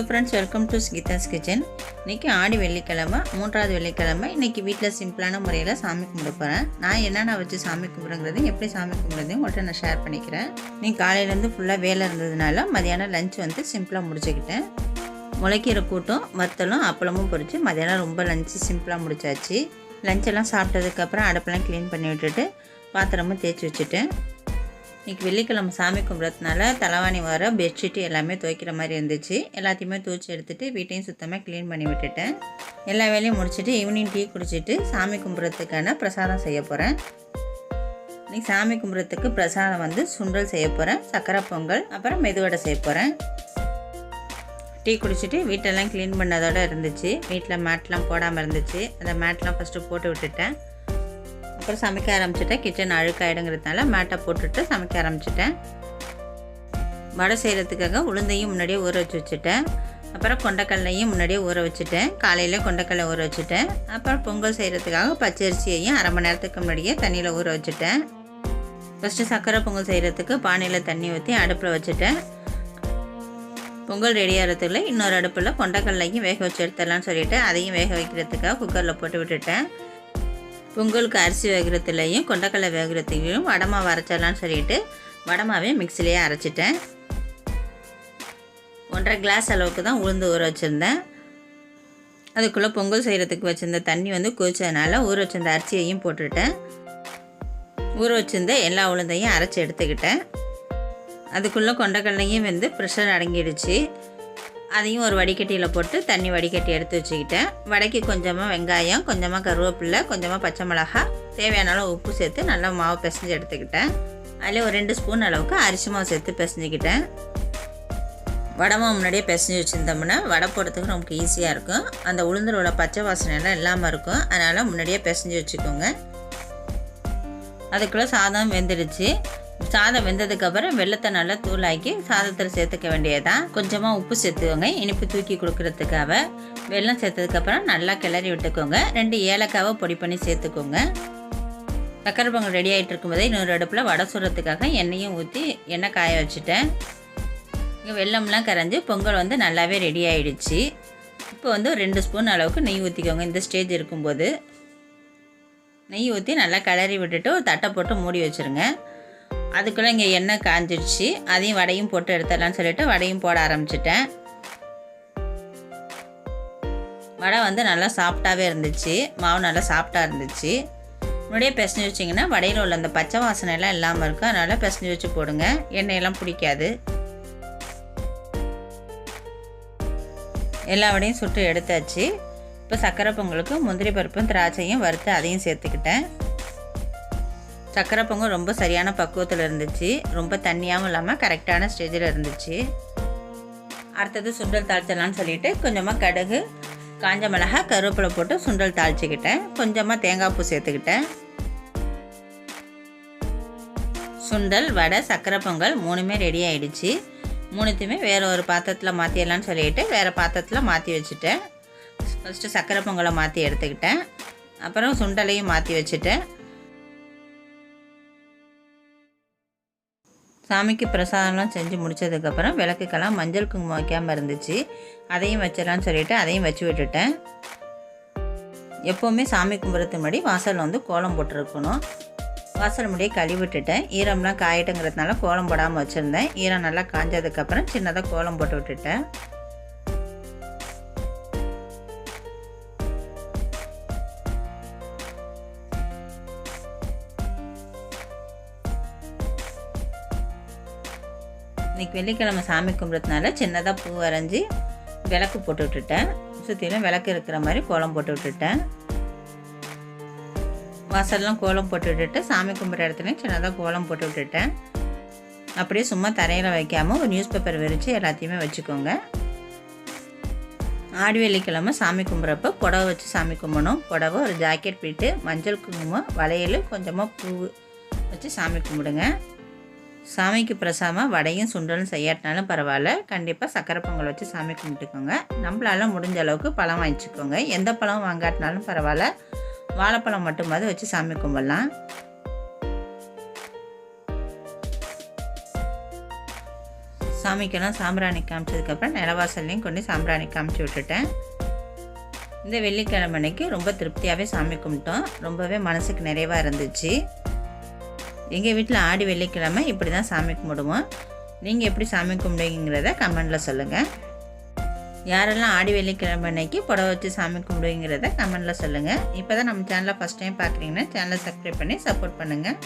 Hello friends welcome to Geetha's kitchen இன்றைக்கி ஆடி வெள்ளிக்கிழமை மூன்றாவது வெள்ளிக்கிழமை. இன்றைக்கி வீட்டில் சிம்பிளான முறையில் சாமி கும்பிட போகிறேன் நான் என்னென்ன வச்சு சாமி கும்பிடுங்கிறதையும் எப்படி சாமி கும்பிடுறதையும் உங்கள்கிட்ட நான் ஷேர் பண்ணிக்கிறேன். நீ காலையிலேருந்து ஃபுல்லாக வேலை இருந்ததுனால மதியானம் லஞ்ச் வந்து சிம்பிளாக முடிச்சுக்கிட்டேன். முளைக்கீரை கூட்டும் வத்தலும் அப்பளமும் பொரித்து மதியானம் ரொம்ப லஞ்சு சிம்பிளாக முடிச்சாச்சு. லஞ்செல்லாம் சாப்பிட்டதுக்கப்புறம் அடுப்பெல்லாம் க்ளீன் பண்ணி விட்டுட்டு பாத்திரமும் தேய்ச்சி வச்சுட்டேன். இன்றைக்கி வெள்ளிக்கிழமை சாமி கும்பிட்றதுனால தலைவாணி வர பெட்ஷீட்டு எல்லாமே துவைக்கிற மாதிரி இருந்துச்சு. எல்லாத்தையுமே துவைச்சி எடுத்துகிட்டு வீட்டையும் சுத்தமாக க்ளீன் பண்ணி விட்டுட்டேன். எல்லா வேலையும் முடிச்சுட்டு ஈவினிங் டீ குடிச்சிட்டு சாமி கும்பிட்றதுக்கான பிரசாதம் செய்ய போகிறேன் இன்றைக்கி சாமி கும்பிட்றதுக்கு பிரசாதம் வந்து சுண்டல் செய்ய போகிறேன் சக்கரை பொங்கல் அப்புறம் மெதுவடை செய்ய போகிறேன் டீ குடிச்சிட்டு வீட்டெல்லாம் க்ளீன் பண்ணதோடு இருந்துச்சு. வீட்டில் மேட்லாம் போடாமல் இருந்துச்சு. அந்த மேட்லாம் ஃபஸ்ட்டு போட்டு விட்டுட்டேன். அப்புறம் சமைக்க ஆரம்பிச்சிட்டேன். கிச்சன் அழுக்காயிடுங்கிறதுனால மேட்டை போட்டுட்டு சமைக்க ஆரம்பிச்சிட்டேன். வடை செய்கிறதுக்காக உளுந்தையும் முன்னாடியே ஊற வச்சு வச்சுட்டேன். அப்புறம் கொண்டக்கடலையும் முன்னாடியே ஊற வச்சுட்டேன். காலையில் கொண்டக்கடலை ஊற வச்சுட்டேன். அப்புறம் பொங்கல் செய்கிறதுக்காக பச்சரிசியையும் அரை மணி நேரத்துக்கு முன்னாடியே தண்ணியில் ஊற வச்சுட்டேன். ஃபஸ்ட்டு சர்க்கரை பொங்கல் செய்கிறதுக்கு பானையில் தண்ணி ஊற்றி அடுப்பில் வச்சுட்டேன். பொங்கல் ரெடி ஆகிறதுக்குள்ள இன்னொரு அடுப்பில் கொண்டக்கடலையும் வேக வச்சு எடுத்துடலாம்னு சொல்லிவிட்டு அதையும் வேக வைக்கிறதுக்காக குக்கரில் போட்டு விட்டுட்டேன். பொங்கலுக்கு அரிசி வேகிறதுலையும் கொண்டக்கடலை வேகிறதுலையும் வடமாவை அரைச்சிடலான்னு சொல்லிட்டு வடமாவே மிக்சிலேயே அரைச்சிட்டேன். ஒன்றரை கிளாஸ் அளவுக்கு தான் உளுந்து ஊற வச்சுருந்தேன். அதுக்குள்ளே பொங்கல் செய்கிறதுக்கு வச்சுருந்த தண்ணி வந்து கொதிச்சதுனால ஊற வச்சிருந்த அரிசியையும் போட்டுட்டேன். ஊற வச்சுருந்த எல்லா உளுந்தையும் அரைச்சி எடுத்துக்கிட்டேன். அதுக்குள்ளே கொண்டக்கடலையும் வந்து ப்ரெஷர் அடங்கிடுச்சு. அதையும் ஒரு வடிகட்டியில் போட்டு தண்ணி வடிகட்டி எடுத்து வச்சுக்கிட்டேன். வடைக்கு கொஞ்சமாக வெங்காயம் கொஞ்சமாக கருவேப்பில்லை கொஞ்சமாக பச்சை மிளகா தேவையான அளவு உப்பு சேர்த்து நல்லா மாவு பிசைஞ்சு எடுத்துக்கிட்டேன். அதில் ஒரு ரெண்டு ஸ்பூன் அளவுக்கு அரிசி மாவு சேர்த்து பிசைஞ்சிக்கிட்டேன். வடை மாவு முன்னாடியே பிசைஞ்சு வச்சுருந்தோம்னா வடை போடுறதுக்கு நமக்கு ஈஸியாக இருக்கும். அந்த உளுந்தில் உள்ள பச்சை வாசனை எல்லாம் இல்லாமல் இருக்கும். அதனால் முன்னாடியே பிசைஞ்சு வச்சுக்கோங்க. அதுக்குள்ளே சாதம் வெந்துடுச்சு. சாதம் வெந்ததுக்கப்புறம் வெள்ளத்தை நல்லா தூளாக்கி சாதத்தில் சேர்த்துக்க வேண்டியதான் கொஞ்சமாக உப்பு சேர்த்துக்கோங்க. இனிப்பு தூக்கி கொடுக்கறதுக்காக வெள்ளம் சேர்த்ததுக்கப்புறம் நல்லா கிளறி விட்டுக்கோங்க. ரெண்டு ஏலக்காவை பொடி பண்ணி சேர்த்துக்கோங்க. சக்கரை பொங்கல் ரெடி ஆகிட்டு இருக்கும்போதே இன்னொரு அடுப்பில் வடை சுடுறதுக்காக எண்ணெயும் ஊற்றி எண்ணெய் காய வச்சுட்டேன். இங்கே வெள்ளம்லாம் கரைஞ்சி பொங்கல் வந்து நல்லாவே ரெடி ஆகிடுச்சு இப்போ வந்து ஒரு ரெண்டு ஸ்பூன் அளவுக்கு நெய் ஊற்றிக்கோங்க இந்த ஸ்டேஜ் இருக்கும்போது நெய் ஊற்றி நல்லா கிளறி விட்டுட்டு ஒரு தட்டை போட்டு மூடி வச்சுருங்க. அதுக்குள்ளே இங்கே எண்ணெய் காஞ்சிடுச்சு அதையும் வடையும் போட்டு எடுத்துடலாம்னு சொல்லிட்டு வடையும் போட ஆரம்பிச்சிட்டேன். வடை வந்து நல்லா சாஃப்டாகவே இருந்துச்சு. மாவு நல்லா சாஃப்டாக இருந்துச்சு. முன்னாடியே பிசைஞ்சு வச்சிங்கன்னா வடையில் உள்ள அந்த பச்சை வாசனை எல்லாம் இல்லாமல் இருக்கும். அதனால் பிசைஞ்சு வச்சு போடுங்க. எண்ணெயெல்லாம் பிடிக்காது. எல்லா வடையும் சுட்டு எடுத்தாச்சு. இப்போ சக்கரை பொங்கலுக்கு முந்திரி பருப்பும் திராட்சையும் வறுத்து அதையும் சேர்த்துக்கிட்டேன். சக்கரை பொங்கல் ரொம்ப சரியான பக்குவத்தில் இருந்துச்சு. ரொம்ப தண்ணியாகவும் இல்லாமல் கரெக்டான ஸ்டேஜில் இருந்துச்சு. அடுத்தது சுண்டல் தாளிச்சிடலான்னு சொல்லிட்டு கொஞ்சமாக கடுகு காஞ்ச மிளகா கருவேப்பிலை போட்டு சுண்டல் தாளிச்சிக்கிட்டேன். கொஞ்சமாக தேங்காய் பூ சேர்த்துக்கிட்டேன். சுண்டல் வடை சக்கரை பொங்கல் மூணுமே ரெடி ஆகிடுச்சு மூணுத்தையுமே வேறு ஒரு பாத்திரத்தில் மாற்றிடலான்னு சொல்லிட்டு வேறு பாத்திரத்தில் மாற்றி வச்சுட்டேன். ஃபஸ்ட்டு சக்கரை பொங்கலை மாற்றி எடுத்துக்கிட்டேன். அப்புறம் சுண்டலையும் மாற்றி வச்சுட்டேன். சாமிக்கு பிரசாதம்லாம் செஞ்சு முடித்ததுக்கப்புறம் விளக்குக்கெல்லாம் மஞ்சள் குங்குமம் வைக்காமல் இருந்துச்சு. அதையும் வச்சிடலான்னு சொல்லிவிட்டு அதையும் வச்சு விட்டுட்டேன். எப்போவுமே சாமி கும்பிட்றதுக்கு முன்னாடி வாசலில் வந்து கோலம் போட்டிருக்கணும். வாசல் முடியை கழுவி விட்டுட்டேன். ஈரம்லாம் காயிட்டுங்கிறதுனால கோலம் போடாமல் வச்சுருந்தேன். ஈரம் நல்லா காஞ்சதுக்கப்புறம் சின்னதாக கோலம் போட்டு விட்டுட்டேன். இன்றைக்கி வெள்ளிக்கிழமை சாமி கும்பிட்றதுனால சின்னதாக பூ வரைஞ்சி விளக்கு போட்டு விட்டுட்டேன். சுற்றிலும் விளக்கு இருக்கிற மாதிரி கோலம் போட்டு விட்டுட்டேன். வாசல்லாம் கோலம் போட்டு விட்டுட்டு சாமி கும்பிட்ற இடத்துலையும் சின்னதாக கோலம் போட்டு விட்டுட்டேன். அப்படியே சும்மா தரையில் வைக்காமல் ஒரு நியூஸ் பேப்பர் விரித்து எல்லாத்தையுமே வச்சுக்கோங்க. ஆடி வெள்ளிக்கிழமை சாமி கும்பிட்றப்ப புடவை வச்சு சாமி கும்பிடணும். புடவை ஒரு ஜாக்கெட் போயிட்டு மஞ்சள் குங்குமம் வளையல் கொஞ்சமாக பூ வச்சு சாமி கும்பிடுங்க. சாமிக்கு பிரசாதமாக வடையும் சுண்டலும் செய்யாட்டினாலும் பரவாயில்ல. கண்டிப்பாக சக்கரை பொங்கல் வச்சு சாமி கும்பிட்டுக்கோங்க. நம்மளால முடிஞ்ச அளவுக்கு பழம் வாங்கிச்சுக்கோங்க. எந்த பழம் வாங்காட்டினாலும் பரவாயில்ல. வாழைப்பழம் மட்டுமாவது வச்சு சாமி கும்பிடலாம். சாமிக்கெல்லாம் சாம்பிராணி காமிச்சதுக்கப்புறம் நிலவாசல்லையும் கொண்டு சாம்பிராணி காமிச்சு விட்டுட்டேன். இந்த வெள்ளிக்கிழமை அன்னைக்கு ரொம்ப திருப்தியாகவே சாமி கும்பிட்டோம். ரொம்பவே மனசுக்கு நிறைவாக இருந்துச்சு. எங்கள் வீட்டில் ஆடி வெள்ளிக்கிழமை இப்படி தான் சாமி கும்பிடுவோம். நீங்கள் எப்படி சாமி கும்பிடுவீங்கிறத கமெண்டில் சொல்லுங்கள் யாரெல்லாம் ஆடி வெள்ளிக்கிழமை அன்னைக்கு புடவை வச்சு சாமி கும்பிடுவீங்கிறத கமெண்டில் சொல்லுங்கள் இப்போ தான் நம்ம சேனலை ஃபஸ்ட் டைம் பார்க்குறீங்கன்னா சேனலை சப்ஸ்கிரைப் பண்ணி சப்போர்ட் பண்ணுங்கள்